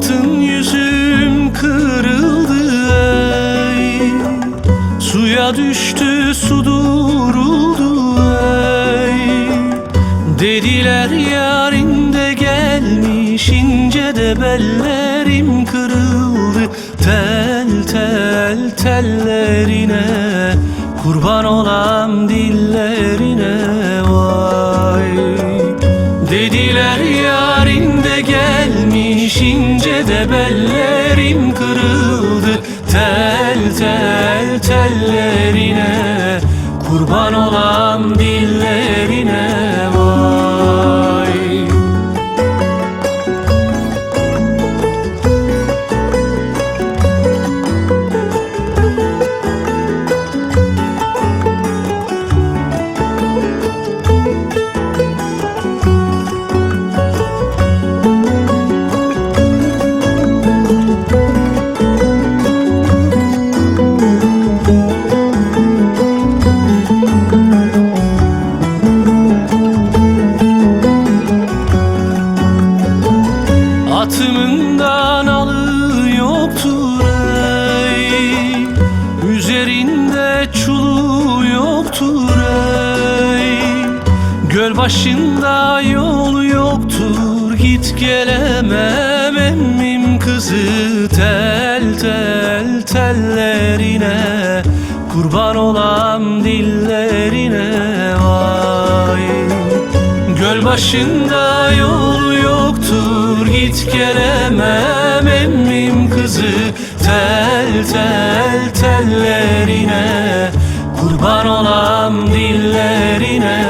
Altın yüzüm kırıldı ey. Suya düştü su duruldu ey. Dediler yarinde gelmiş ince de bellerim kırıldı. Tel tel tellerine Kurban olam dillerine ince de bellerim kırıldı Tel tel tellerine kurban olam dillerine Göl başında yol yoktur Git gelemem emmim kızı Tel tel tellerine. Kurban olam dillerine vay. Göl başında yol yoktur Git gelemem emmim kızı Tel tel tellerine. Kurban olam dillerine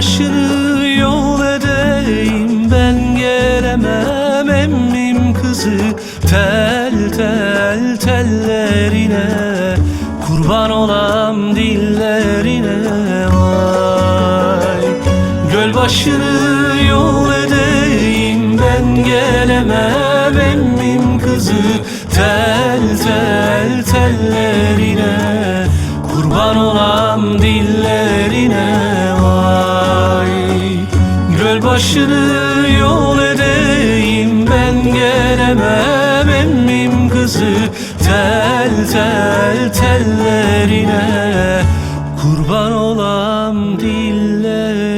başını yol edeyim Ben gelemem emmim kızı. Tel tel tellerine Kurban olam dillerine vay. Göl başını yol edeyim ben gelemem emmim kızı. Tel tel tellerine kurban olam dillerine başını yol edeyim. Ben gelemem emmim kızı. Tel tel tellerine kurban olam dillerine